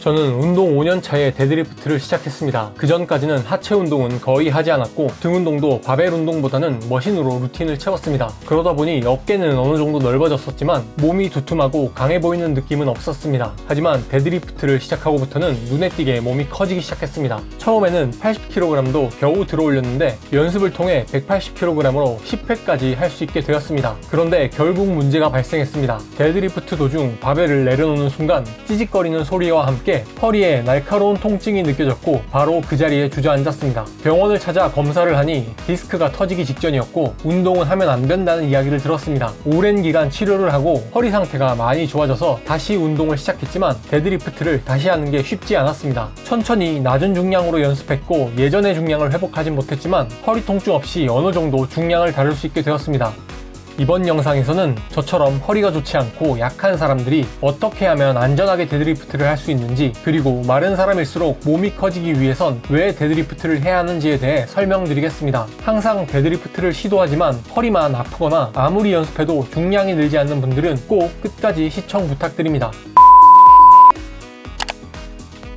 저는 운동 5년 차에 데드리프트를 시작했습니다. 그 전까지는 하체 운동은 거의 하지 않았고 등 운동도 바벨 운동보다는 머신으로 루틴을 채웠습니다. 그러다 보니 어깨는 어느 정도 넓어졌었지만 몸이 두툼하고 강해 보이는 느낌은 없었습니다. 하지만 데드리프트를 시작하고부터는 눈에 띄게 몸이 커지기 시작했습니다. 처음에는 80kg도 겨우 들어 올렸는데 연습을 통해 180kg으로 10회까지 할 수 있게 되었습니다. 그런데 결국 문제가 발생했습니다. 데드리프트 도중 바벨을 내려놓는 순간 찌직거리는 소리와 함께 허리에 날카로운 통증이 느껴졌고 바로 그 자리에 주저앉았습니다. 병원을 찾아 검사를 하니 디스크가 터지기 직전이었고 운동은 하면 안 된다는 이야기를 들었습니다. 오랜 기간 치료를 하고 허리 상태가 많이 좋아져서 다시 운동을 시작했지만 데드리프트를 다시 하는 게 쉽지 않았습니다. 천천히 낮은 중량으로 연습했고 예전의 중량을 회복하진 못했지만 허리 통증 없이 어느 정도 중량을 다룰 수 있게 되었습니다. 이번 영상에서는 저처럼 허리가 좋지 않고 약한 사람들이 어떻게 하면 안전하게 데드리프트를 할 수 있는지 그리고 마른 사람일수록 몸이 커지기 위해선 왜 데드리프트를 해야 하는지에 대해 설명드리겠습니다. 항상 데드리프트를 시도하지만 허리만 아프거나 아무리 연습해도 중량이 늘지 않는 분들은 꼭 끝까지 시청 부탁드립니다.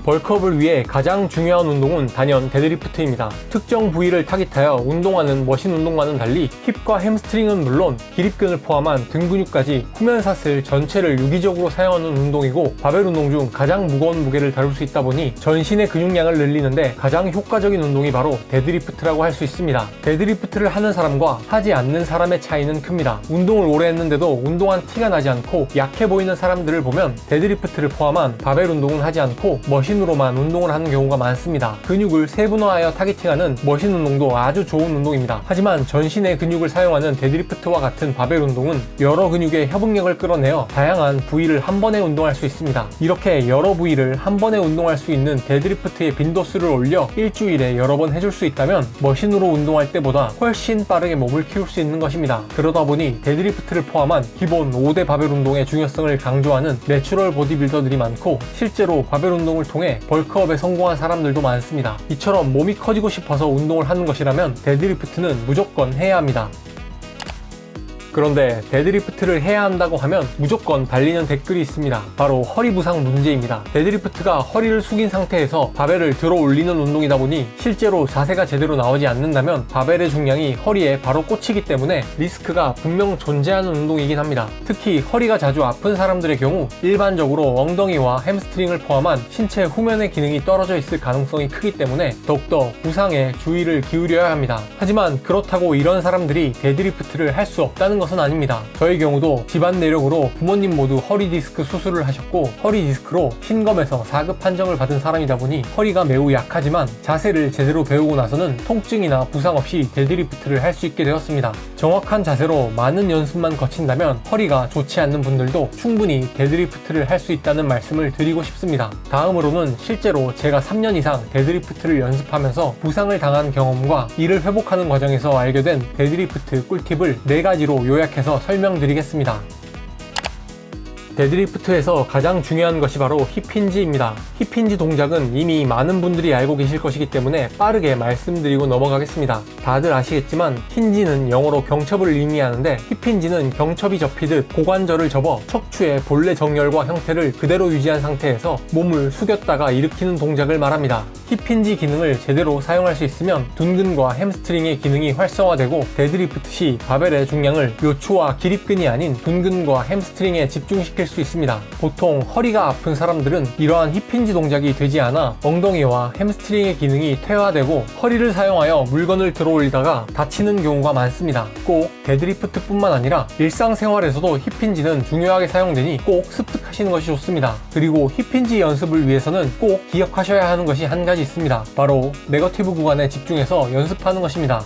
벌크업을 위해 가장 중요한 운동은 단연 데드리프트입니다. 특정 부위를 타깃하여 운동하는 머신 운동과는 달리 힙과 햄스트링은 물론 기립근을 포함한 등 근육까지 후면사슬 전체를 유기적으로 사용하는 운동이고 바벨 운동 중 가장 무거운 무게를 다룰 수 있다 보니 전신의 근육량을 늘리는데 가장 효과적인 운동이 바로 데드리프트라고 할 수 있습니다. 데드리프트를 하는 사람과 하지 않는 사람의 차이는 큽니다. 운동을 오래 했는데도 운동한 티가 나지 않고 약해 보이는 사람들을 보면 데드리프트를 포함한 바벨 운동은 하지 않고 머신 머신으로만 운동을 하는 경우가 많습니다. 근육을 세분화하여 타겟팅하는 머신 운동도 아주 좋은 운동입니다. 하지만 전신의 근육을 사용하는 데드리프트와 같은 바벨 운동은 여러 근육의 협응력을 끌어내어 다양한 부위를 한 번에 운동할 수 있습니다. 이렇게 여러 부위를 한 번에 운동할 수 있는 데드리프트의 빈도수를 올려 일주일에 여러 번 해줄 수 있다면 머신으로 운동할 때보다 훨씬 빠르게 몸을 키울 수 있는 것입니다. 그러다 보니 데드리프트를 포함한 기본 5대 바벨 운동의 중요성을 강조하는 내추럴 보디빌더들이 많고 실제로 바벨 운동을 통해 벌크업에 성공한 사람들도 많습니다. 이처럼 몸이 커지고 싶어서 운동을 하는 것이라면 데드리프트는 무조건 해야 합니다. 그런데 데드리프트를 해야 한다고 하면 무조건 달리는 댓글이 있습니다. 바로 허리 부상 문제입니다. 데드리프트가 허리를 숙인 상태에서 바벨을 들어 올리는 운동이다 보니 실제로 자세가 제대로 나오지 않는다면 바벨의 중량이 허리에 바로 꽂히기 때문에 리스크가 분명 존재하는 운동이긴 합니다. 특히 허리가 자주 아픈 사람들의 경우 일반적으로 엉덩이와 햄스트링을 포함한 신체 후면의 기능이 떨어져 있을 가능성이 크기 때문에 더욱더 부상에 주의를 기울여야 합니다. 하지만 그렇다고 이런 사람들이 데드리프트를 할 수 없다는 것은 아닙니다. 저의 경우도 집안 내력으로 부모님 모두 허리 디스크 수술을 하셨고 허리 디스크로 신검에서 4급 판정을 받은 사람이다 보니 허리가 매우 약하지만 자세를 제대로 배우고 나서는 통증이나 부상 없이 데드리프트를 할 수 있게 되었습니다. 정확한 자세로 많은 연습만 거친다면 허리가 좋지 않는 분들도 충분히 데드리프트를 할 수 있다는 말씀을 드리고 싶습니다. 다음으로는 실제로 제가 3년 이상 데드리프트를 연습하면서 부상을 당한 경험과 이를 회복하는 과정에서 알게 된 데드리프트 꿀팁을 4가지로 요약해서 설명드리겠습니다. 데드리프트에서 가장 중요한 것이 바로 힙힌지입니다. 힙힌지 동작은 이미 많은 분들이 알고 계실 것이기 때문에 빠르게 말씀드리고 넘어가겠습니다. 다들 아시겠지만 힌지는 영어로 경첩을 의미하는데 힙힌지는 경첩이 접히듯 고관절을 접어 척추의 본래 정렬과 형태를 그대로 유지한 상태에서 몸을 숙였다가 일으키는 동작을 말합니다. 힙힌지 기능을 제대로 사용할 수 있으면 둔근과 햄스트링의 기능이 활성화되고 데드리프트 시 바벨의 중량을 요추와 기립근이 아닌 둔근과 햄스트링에 집중시킬 수 있습니다. 보통 허리가 아픈 사람들은 이러한 힙힌지 동작이 되지 않아 엉덩이와 햄스트링의 기능이 퇴화되고 허리를 사용하여 물건을 들어 올리다가 다치는 경우가 많습니다. 꼭 데드리프트뿐만 아니라 일상생활에서도 힙힌지는 중요하게 사용되니 꼭 습득하시는 것이 좋습니다. 그리고 힙힌지 연습을 위해서는 꼭 기억하셔야 하는 것이 한 가지 있습니다. 바로 네거티브 구간에 집중해서 연습하는 것입니다.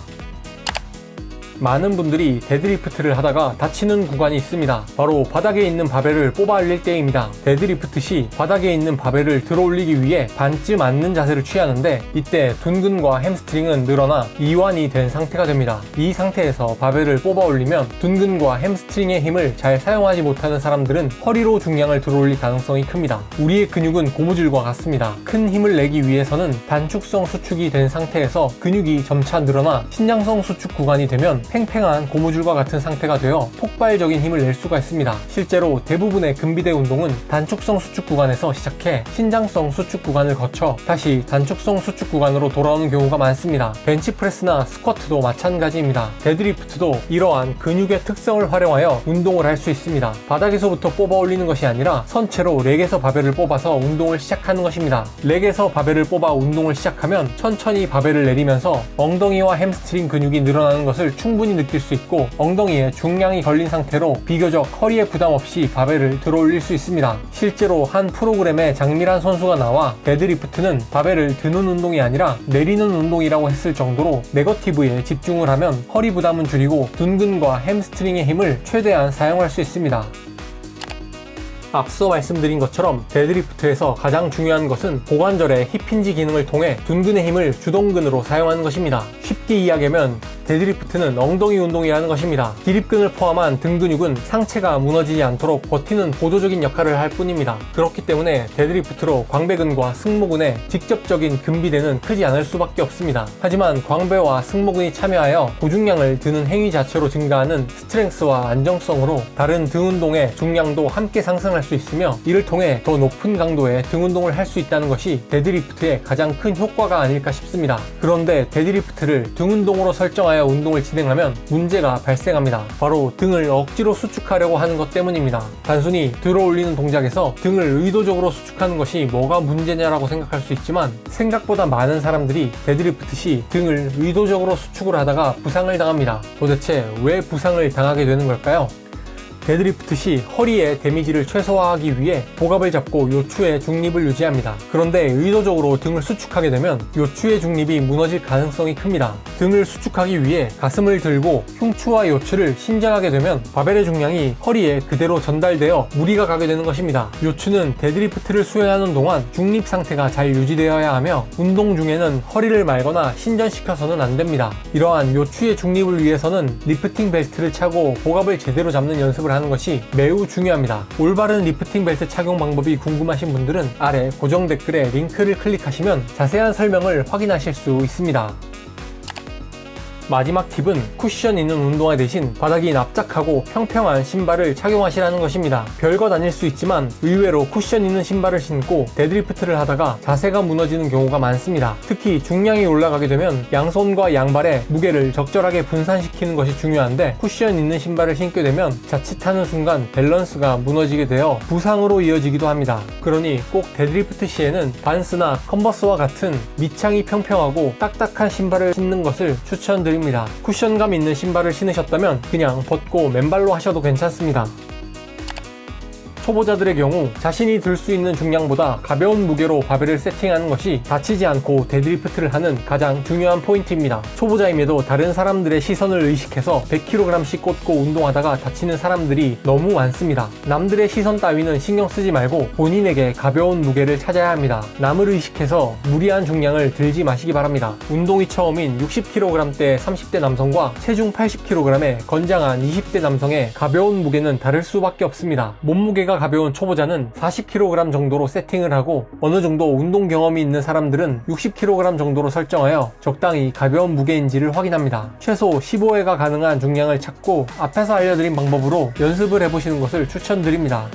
많은 분들이 데드리프트를 하다가 다치는 구간이 있습니다. 바로 바닥에 있는 바벨을 뽑아 올릴 때입니다. 데드리프트 시 바닥에 있는 바벨을 들어 올리기 위해 반쯤 앉는 자세를 취하는데 이때 둔근과 햄스트링은 늘어나 이완이 된 상태가 됩니다. 이 상태에서 바벨을 뽑아 올리면 둔근과 햄스트링의 힘을 잘 사용하지 못하는 사람들은 허리로 중량을 들어 올릴 가능성이 큽니다. 우리의 근육은 고무줄과 같습니다. 큰 힘을 내기 위해서는 단축성 수축이 된 상태에서 근육이 점차 늘어나 신장성 수축 구간이 되면 팽팽한 고무줄과 같은 상태가 되어 폭발적인 힘을 낼 수가 있습니다. 실제로 대부분의 근비대 운동은 단축성 수축 구간에서 시작해 신장성 수축 구간을 거쳐 다시 단축성 수축 구간으로 돌아오는 경우가 많습니다. 벤치프레스나 스쿼트도 마찬가지입니다. 데드리프트도 이러한 근육의 특성을 활용하여 운동을 할 수 있습니다. 바닥에서부터 뽑아 올리는 것이 아니라 선체로 렉에서 바벨을 뽑아서 운동을 시작하는 것입니다. 렉에서 바벨을 뽑아 운동을 시작하면 천천히 바벨을 내리면서 엉덩이와 햄스트링 근육이 늘어나는 것을 충분히 느낄 수 있고 엉덩이에 중량이 걸린 상태로 비교적 허리에 부담 없이 바벨을 들어 올릴 수 있습니다. 실제로 한 프로그램에 장미란 선수가 나와 데드리프트는 바벨을 드는 운동이 아니라 내리는 운동이라고 했을 정도로 네거티브에 집중을 하면 허리 부담은 줄이고 둔근과 햄스트링의 힘을 최대한 사용할 수 있습니다. 앞서 말씀드린 것처럼 데드리프트에서 가장 중요한 것은 고관절의 힙힌지 기능을 통해 둔근의 힘을 주동근으로 사용하는 것입니다. 쉽게 이야기하면 데드리프트는 엉덩이 운동이라는 것입니다. 기립근을 포함한 등 근육은 상체가 무너지지 않도록 버티는 보조적인 역할을 할 뿐입니다. 그렇기 때문에 데드리프트로 광배근과 승모근에 직접적인 근비대는 크지 않을 수밖에 없습니다. 하지만 광배와 승모근이 참여하여 고중량을 드는 행위 자체로 증가하는 스트렝스와 안정성으로 다른 등 운동의 중량도 함께 상승할 수 있으며 이를 통해 더 높은 강도의 등 운동을 할 수 있다는 것이 데드리프트의 가장 큰 효과가 아닐까 싶습니다. 그런데 데드리프트를 등 운동으로 설정하여 운동을 진행하면 문제가 발생합니다. 바로 등을 억지로 수축하려고 하는 것 때문입니다. 단순히 들어 올리는 동작에서 등을 의도적으로 수축하는 것이 뭐가 문제냐라고 생각할 수 있지만 생각보다 많은 사람들이 데드리프트 시 등을 의도적으로 수축을 하다가 부상을 당합니다. 도대체 왜 부상을 당하게 되는 걸까요? 데드리프트 시 허리의 데미지를 최소화하기 위해 복압을 잡고 요추의 중립을 유지합니다. 그런데 의도적으로 등을 수축하게 되면 요추의 중립이 무너질 가능성이 큽니다. 등을 수축하기 위해 가슴을 들고 흉추와 요추를 신전하게 되면 바벨의 중량이 허리에 그대로 전달되어 무리가 가게 되는 것입니다. 요추는 데드리프트를 수행하는 동안 중립 상태가 잘 유지되어야 하며 운동 중에는 허리를 말거나 신전시켜서는 안 됩니다. 이러한 요추의 중립을 위해서는 리프팅 벨트를 차고 복압을 제대로 잡는 연습을 하는 것이 매우 중요합니다. 올바른 리프팅 벨트 착용 방법이 궁금하신 분들은 아래 고정 댓글에 링크를 클릭하시면 자세한 설명을 확인하실 수 있습니다. 마지막 팁은 쿠션 있는 운동화 대신 바닥이 납작하고 평평한 신발을 착용하시라는 것입니다. 별것 아닐 수 있지만 의외로 쿠션 있는 신발을 신고 데드리프트를 하다가 자세가 무너지는 경우가 많습니다. 특히 중량이 올라가게 되면 양손과 양발의 무게를 적절하게 분산시키는 것이 중요한데 쿠션 있는 신발을 신게 되면 자칫하는 순간 밸런스가 무너지게 되어 부상으로 이어지기도 합니다. 그러니 꼭 데드리프트 시에는 반스나 컨버스와 같은 밑창이 평평하고 딱딱한 신발을 신는 것을 추천드립니다. 드립니다. 쿠션감 있는 신발을 신으셨다면 그냥 벗고 맨발로 하셔도 괜찮습니다. 초보자들의 경우 자신이 들 수 있는 중량보다 가벼운 무게로 바벨을 세팅하는 것이 다치지 않고 데드리프트를 하는 가장 중요한 포인트입니다. 초보자임에도 다른 사람들의 시선을 의식해서 100kg씩 꽂고 운동하다가 다치는 사람들이 너무 많습니다. 남들의 시선 따위는 신경 쓰지 말고 본인에게 가벼운 무게를 찾아야 합니다. 남을 의식해서 무리한 중량을 들지 마시기 바랍니다. 운동이 처음인 60kg대 30대 남성과 체중 80kg의 건장한 20대 남성의 가벼운 무게는 다를 수밖에 없습니다. 몸 가벼운 초보자는 40kg 정도로 세팅을 하고 어느 정도 운동 경험이 있는 사람들은 60kg 정도로 설정하여 적당히 가벼운 무게인지를 확인합니다. 최소 15회가 가능한 중량을 찾고 앞에서 알려드린 방법으로 연습을 해보시는 것을 추천드립니다.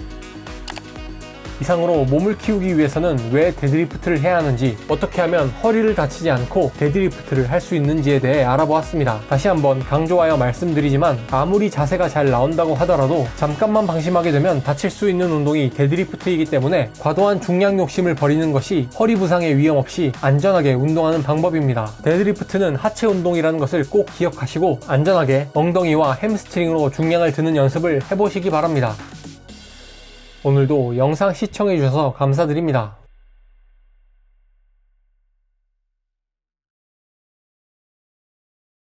이상으로 몸을 키우기 위해서는 왜 데드리프트를 해야 하는지 어떻게 하면 허리를 다치지 않고 데드리프트를 할 수 있는지에 대해 알아보았습니다. 다시 한번 강조하여 말씀드리지만 아무리 자세가 잘 나온다고 하더라도 잠깐만 방심하게 되면 다칠 수 있는 운동이 데드리프트이기 때문에 과도한 중량 욕심을 버리는 것이 허리 부상의 위험 없이 안전하게 운동하는 방법입니다. 데드리프트는 하체 운동이라는 것을 꼭 기억하시고 안전하게 엉덩이와 햄스트링으로 중량을 드는 연습을 해보시기 바랍니다. 오늘도 영상 시청해주셔서 감사드립니다.